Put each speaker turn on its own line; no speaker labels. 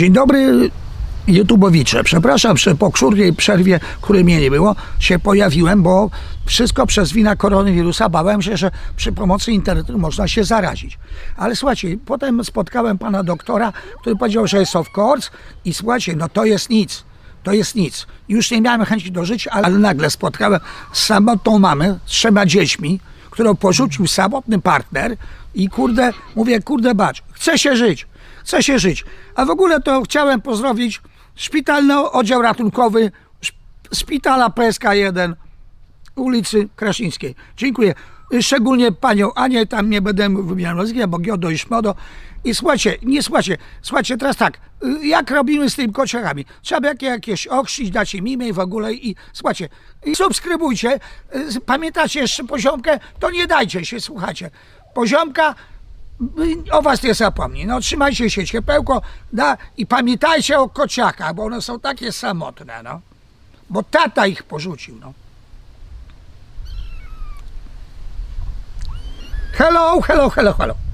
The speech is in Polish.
Dzień dobry, YouTubeowicze. Przepraszam, że po krótkiej przerwie, której mnie nie było, się pojawiłem, bo wszystko przez wina koronawirusa bałem się, że przy pomocy internetu można się zarazić. Ale słuchajcie, potem spotkałem pana doktora, który powiedział, że jest of course i słuchajcie, no to jest nic. To jest nic. Już nie miałem chęci do życia, ale nagle spotkałem samotną mamę z trzema dziećmi, którą porzucił samotny partner i kurde, mówię, kurde bacz, chce się żyć, chce się żyć. A w ogóle to chciałem pozdrowić szpitalny oddział ratunkowy szp- szpitala PSK1 ulicy Krasińskiej. Dziękuję. Szczególnie panią Anię, tam nie będę wymieniał nazwiska, bo Giodo i Szmodo. I słuchajcie, nie słuchajcie, słuchajcie, teraz tak, y, jak robimy z tymi kociakami? Trzeba jakie, jakieś okrzcić, dać im imię w ogóle i słuchajcie, i subskrybujcie, Y, pamiętacie jeszcze poziomkę, to nie dajcie się, słuchajcie. Poziomka o was nie zapomni. No trzymajcie się ciepełko da, i pamiętajcie o kociakach, bo one są takie samotne, no. Bo tata ich porzucił, no. Hello, hello, hello, hello.